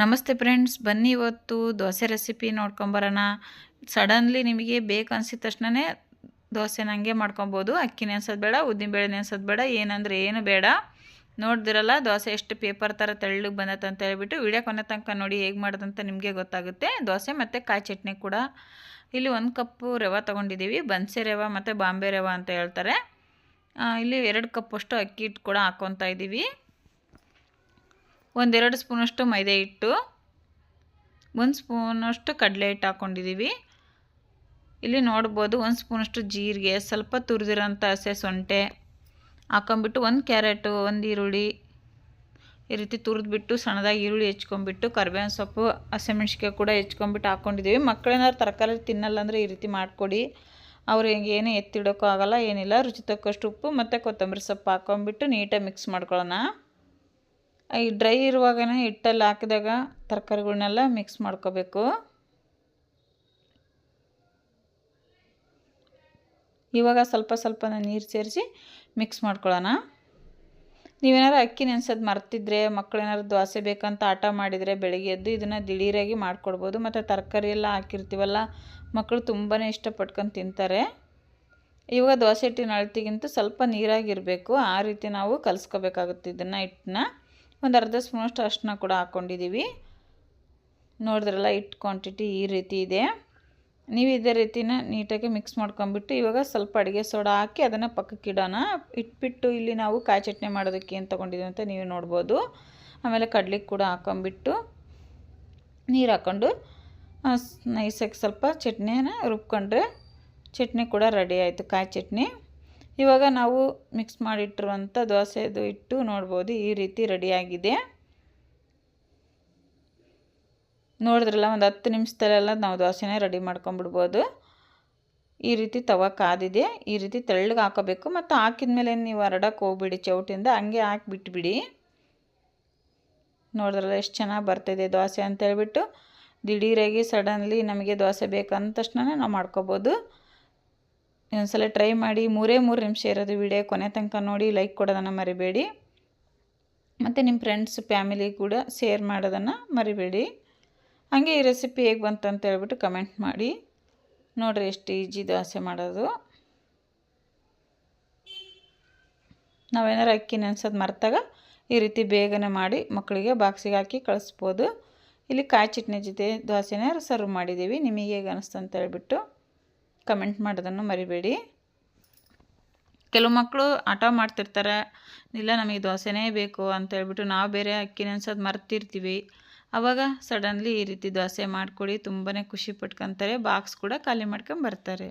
ನಮಸ್ತೆ ಫ್ರೆಂಡ್ಸ್, ಬನ್ನಿ ಇವತ್ತು ದೋಸೆ ರೆಸಿಪಿ ನೋಡ್ಕೊಂಬರೋಣ. ಸಡನ್ಲಿ ನಿಮಗೆ ಬೇಕು ಅನ್ಸಿದ ತಕ್ಷಣವೇ ದೋಸೆ ಹಂಗೆ ಮಾಡ್ಕೊಬೋದು. ಅಕ್ಕಿ ನೆನ್ಸೋದು ಬೇಡ, ಉದ್ದಿನ ಬೇಳೆ ನೆನ್ಸೋದು ಬೇಡ, ಏನಂದ್ರೆ ಏನು ಬೇಡ. ನೋಡ್ದಿರಲ್ಲ, ದೋಸೆ ಎಷ್ಟು ಪೇಪರ್ ಥರ ತೆಳ್ಳಗೆ ಬಂದತ್ತೆ ಅಂತ ಹೇಳ್ಬಿಟ್ಟು ವಿಡಿಯೋ ಕೊನೆ ತನಕ ನೋಡಿ ಹೇಗೆ ಮಾಡೋದಂತ ನಿಮಗೆ ಗೊತ್ತಾಗುತ್ತೆ. ದೋಸೆ ಮತ್ತು ಕಾಯಿ ಚಟ್ನಿ ಕೂಡ. ಇಲ್ಲಿ ಒಂದು ಕಪ್ಪು ರವೆ ತೊಗೊಂಡಿದ್ದೀವಿ ಬನ್ಸೆ ರವೆ ಮತ್ತು ಬಾಂಬೆ ರವೆ ಅಂತ ಹೇಳ್ತಾರೆ. ಇಲ್ಲಿ ಎರಡು ಕಪ್ಪಷ್ಟು ಅಕ್ಕಿ ಹಿಟ್ಟು ಕೂಡ ಹಾಕ್ಕೊತಾ ಇದ್ದೀವಿ ಒಂದೆರಡು ಸ್ಪೂನಷ್ಟು ಮೈದೆ ಹಿಟ್ಟು, ಒಂದು ಸ್ಪೂನಷ್ಟು ಕಡಲೆ ಹಿಟ್ಟು ಹಾಕ್ಕೊಂಡಿದ್ದೀವಿ ಇಲ್ಲಿ ನೋಡ್ಬೋದು ಒಂದು ಸ್ಪೂನಷ್ಟು ಜೀರಿಗೆ, ಸ್ವಲ್ಪ ತುರಿದಿರೋಂಥ ಹಸೆ ಸೊಂಟೆ ಹಾಕೊಂಬಿಟ್ಟು ಒಂದು ಕ್ಯಾರೆಟು, ಒಂದು ಈರುಳ್ಳಿ ಈ ರೀತಿ ತುರಿದ್ಬಿಟ್ಟು ಸಣ್ಣದಾಗಿ ಈರುಳ್ಳಿ ಹೆಚ್ಕೊಂಬಿಟ್ಟು ಕರ್ಬೇವಿನ ಸೊಪ್ಪು ಹಸಿಮೆಣ್ಸಿಕಾಯಿ ಕೂಡ ಹೆಚ್ಕೊಂಬಿಟ್ಟು ಹಾಕ್ಕೊಂಡಿದ್ದೀವಿ ಮಕ್ಕಳೇನಾದ್ರು ತರಕಾರಿ ತಿನ್ನಲ್ಲ ಅಂದರೆ ಈ ರೀತಿ ಮಾಡಿಕೊಡಿ. ಅವ್ರಿಗೆ ಏನು ಎತ್ತಿಡೋಕ್ಕೂ ಆಗಲ್ಲ, ಏನಿಲ್ಲ. ರುಚಿ ತಕ್ಕಷ್ಟು ಉಪ್ಪು ಮತ್ತು ಕೊತ್ತಂಬರಿ ಸೊಪ್ಪು ಹಾಕ್ಕೊಂಬಿಟ್ಟು ನೀಟಾಗಿ ಮಿಕ್ಸ್ ಮಾಡ್ಕೊಳ್ಳೋಣ. ಈ ಡ್ರೈ ಇರುವಾಗನೇ ಹಿಟ್ಟಲ್ಲಿ ಹಾಕಿದಾಗ ತರಕಾರಿಗಳನ್ನೆಲ್ಲ ಮಿಕ್ಸ್ ಮಾಡ್ಕೋಬೇಕು. ಇವಾಗ ಸ್ವಲ್ಪ ಸ್ವಲ್ಪ ನೀರು ಸೇರಿಸಿ ಮಿಕ್ಸ್ ಮಾಡ್ಕೊಳ್ಳೋಣ. ನೀವೇನಾದ್ರು ಅಕ್ಕಿ ನೆನ್ಸೋದು ಮರ್ತಿದ್ರೆ ಮಕ್ಕಳೇನಾದ್ರು ದೋಸೆ ಬೇಕಂತ ಆಟ ಮಾಡಿದರೆ ಬೆಳಗ್ಗೆ ಎದ್ದು ಇದನ್ನು ದಿಢೀರಾಗಿ ಮಾಡಿಕೊಡ್ಬೋದು. ಮತ್ತು ತರಕಾರಿ ಎಲ್ಲ ಹಾಕಿರ್ತೀವಲ್ಲ ಮಕ್ಕಳು ತುಂಬಾ ಇಷ್ಟಪಟ್ಕೊಂಡು ತಿಂತಾರೆ. ಇವಾಗ ದೋಸೆ ಹಿಟ್ಟಿನ ಅಳತಿಗಿಂತ ಸ್ವಲ್ಪ ನೀರಾಗಿರಬೇಕು. ಆ ರೀತಿ ನಾವು ಕಲಿಸ್ಕೋಬೇಕಾಗುತ್ತೆ ಇದನ್ನು ಹಿಟ್ಟನ್ನ. ಒಂದು ಅರ್ಧ ಸ್ಪೂನಷ್ಟು ಅಷ್ಟನ್ನ ಕೂಡ ಹಾಕ್ಕೊಂಡಿದ್ದೀವಿ. ನೋಡಿದ್ರಲ್ಲ ಹಿಟ್ಟು ಕ್ವಾಂಟಿಟಿ ಈ ರೀತಿ ಇದೆ. ನೀವು ಇದೇ ರೀತಿನ ನೀಟಾಗಿ ಮಿಕ್ಸ್ ಮಾಡ್ಕೊಂಬಿಟ್ಟು ಇವಾಗ ಸ್ವಲ್ಪ ಅಡುಗೆ ಸೋಡಾ ಹಾಕಿ ಅದನ್ನು ಪಕ್ಕಕ್ಕಿಡೋಣ ಇಟ್ಬಿಟ್ಟು ಇಲ್ಲಿ ನಾವು ಕಾಯಿ ಚಟ್ನಿ ಮಾಡೋದಕ್ಕೆ ಏನು ತೊಗೊಂಡಿದ್ದೀವಿ ಅಂತ ನೀವು ನೋಡ್ಬೋದು. ಆಮೇಲೆ ಕಡ್ಲಿಗೆ ಕೂಡ ಹಾಕೊಂಬಿಟ್ಟು ನೀರು ಹಾಕ್ಕೊಂಡು ನೈಸಾಗಿ ಸ್ವಲ್ಪ ಚಟ್ನಿನ ರುಬ್ಕೊಂಡ್ರೆ ಚಟ್ನಿ ಕೂಡ ರೆಡಿ ಆಯಿತು, ಕಾಯಿ ಚಟ್ನಿ. ಇವಾಗ ನಾವು ಮಿಕ್ಸ್ ಮಾಡಿಟ್ಟಿರುವಂಥ ದೋಸೆದು ಇಟ್ಟು ನೋಡ್ಬೋದು, ಈ ರೀತಿ ರೆಡಿಯಾಗಿದೆ. ನೋಡಿದ್ರಲ್ಲ, ಒಂದು ಹತ್ತು ನಿಮಿಷದಲ್ಲೆಲ್ಲ ನಾವು ದೋಸೆನೇ ರೆಡಿ ಮಾಡ್ಕೊಂಬಿಡ್ಬೋದು ಈ ರೀತಿ ತವ ಕಾದಿದೆ, ಈ ರೀತಿ ತೆಳ್ಳಗೆ ಹಾಕೋಬೇಕು. ಮತ್ತು ಹಾಕಿದ ಮೇಲೆ ನೀವು ಹರಡಕ್ಕೆ ಹೋಗ್ಬಿಡಿ ಚೌಟಿಂದ, ಹಂಗೆ ಹಾಕಿಬಿಟ್ಬಿಡಿ. ನೋಡಿದ್ರಲ್ಲ, ಎಷ್ಟು ಚೆನ್ನಾಗಿ ಬರ್ತಿದೆ ದೋಸೆ ಅಂತ ಹೇಳ್ಬಿಟ್ಟು ದಿಢೀರಾಗಿ ಸಡನ್ಲಿ ನಮಗೆ ದೋಸೆ ಬೇಕಂದ ತಕ್ಷಣ ನಾವು ಮಾಡ್ಕೋಬೋದು. ಒಂದ್ಸಲ ಟ್ರೈ ಮಾಡಿ ಮೂರೇ ಮೂರು ನಿಮಿಷ ಇರೋದು ವಿಡಿಯೋ ಕೊನೆ ತನಕ ನೋಡಿ ಲೈಕ್ ಕೊಡೋದನ್ನು ಮರಿಬೇಡಿ. ಮತ್ತು ನಿಮ್ಮ ಫ್ರೆಂಡ್ಸ್ ಫ್ಯಾಮಿಲಿ ಕೂಡ ಶೇರ್ ಮಾಡೋದನ್ನು ಮರಿಬೇಡಿ. ಹಾಗೆ ಈ ರೆಸಿಪಿ ಹೇಗೆ ಬಂತಂತ ಹೇಳ್ಬಿಟ್ಟು ಕಮೆಂಟ್ ಮಾಡಿ. ನೋಡಿರಿ ಎಷ್ಟು ಈಜಿ ದೋಸೆ ಮಾಡೋದು. ನಾವೇನಾರು ಅಕ್ಕಿ ನೆನೆಸೋದು ಮರೆತಾಗ ಈ ರೀತಿ ಬೇಗನೆ ಮಾಡಿ ಮಕ್ಕಳಿಗೆ ಬಾಕ್ಸಿಗೆ ಹಾಕಿ ಕಳಿಸ್ಬೋದು. ಇಲ್ಲಿ ಕಾಯಿ ಚಟ್ನಿ ಜೊತೆ ದೋಸೆನ ಸರ್ವ್ ಮಾಡಿದ್ದೀವಿ. ನಿಮಗೆ ಹೇಗೆ ಅನಿಸ್ತು ಅಂತ ಹೇಳ್ಬಿಟ್ಟು ಕಮೆಂಟ್ ಮಾಡೋದನ್ನು ಮರಿಬೇಡಿ. ಕೆಲವು ಮಕ್ಕಳು ಆಟ ಮಾಡ್ತಿರ್ತಾರೆ. ಇಲ್ಲ, ನಮಗೆ ದೋಸೆನೇ ಬೇಕು ಅಂತ ಹೇಳ್ಬಿಟ್ಟು ನಾವು ಬೇರೆ ಅಕ್ಕಿ ನೆನ್ಸೋದು ಮರ್ತಿರ್ತೀವಿ. ಆವಾಗ ಸಡನ್ಲಿ ಈ ರೀತಿ ದೋಸೆ ಮಾಡಿಕೊಡಿ ತುಂಬಾ ಖುಷಿ ಪಟ್ಕೊತಾರೆ. ಬಾಕ್ಸ್ ಕೂಡ ಖಾಲಿ ಮಾಡ್ಕೊಂಡು ಬರ್ತಾರೆ.